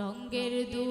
রঙ্গের দু